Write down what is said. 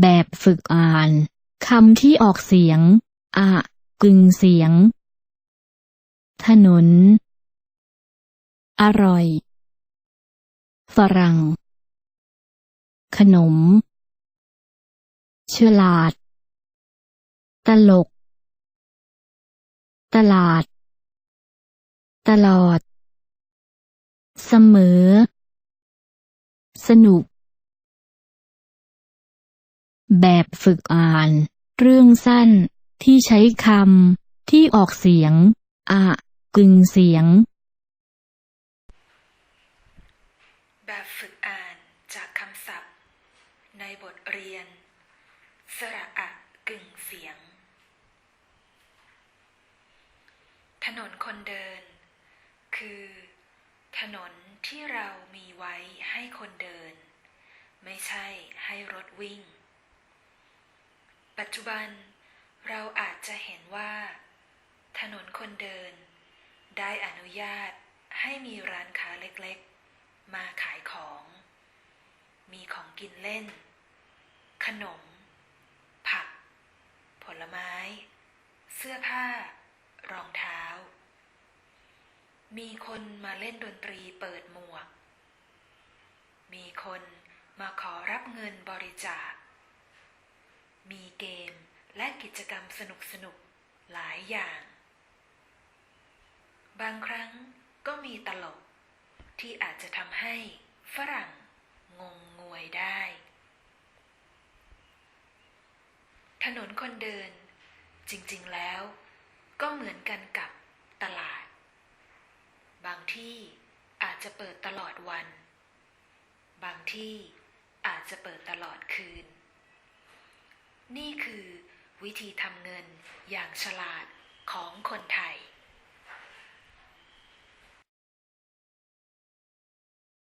แบบฝึกอ่าน คำที่ออกเสียง อะ กึ่งเสียง ถนน อร่อย ฝรั่ง ขนม ฉลาด ตลก ตลาด ตลอด เสมอ สนุก แบบฝึกอ่าน เรื่องสั้น ที่ใช้คำที่ออกเสียง อะ กึ่งเสียง แบบฝึกอ่านจากคำศัพท์ ในบทเรียน สระอะกึ่งเสียง ถนนคนเดิน คือ ถนนที่เรามีไว้ให้คนเดิน ไม่ใช่ให้รถวิ่ง ปัจจุบันเราอาจจะเห็นว่า ถนนคนเดิน ได้อนุญาตให้มีร้านค้าเล็กๆ มาขายของ มีของกินเล่น ขนม ผัก ผลไม้ เสื้อผ้า รองเท้า มีคนมาเล่นดนตรีเปิดหมวก มีคนมาขอรับเงินบริจาค เกม และกิจกรรมสนุกๆหลายอย่าง บางครั้งก็มีตลก ที่อาจจะทำให้ฝรั่งงงงวยได้ ถนนคนเดิน จริงๆแล้ว ก็เหมือนกันกับตลาด บางที่อาจจะเปิดตลอดวัน บางที่อาจจะเปิดตลอดคืน นี่คือวิธีทำเงินอย่างฉลาดของคนไทย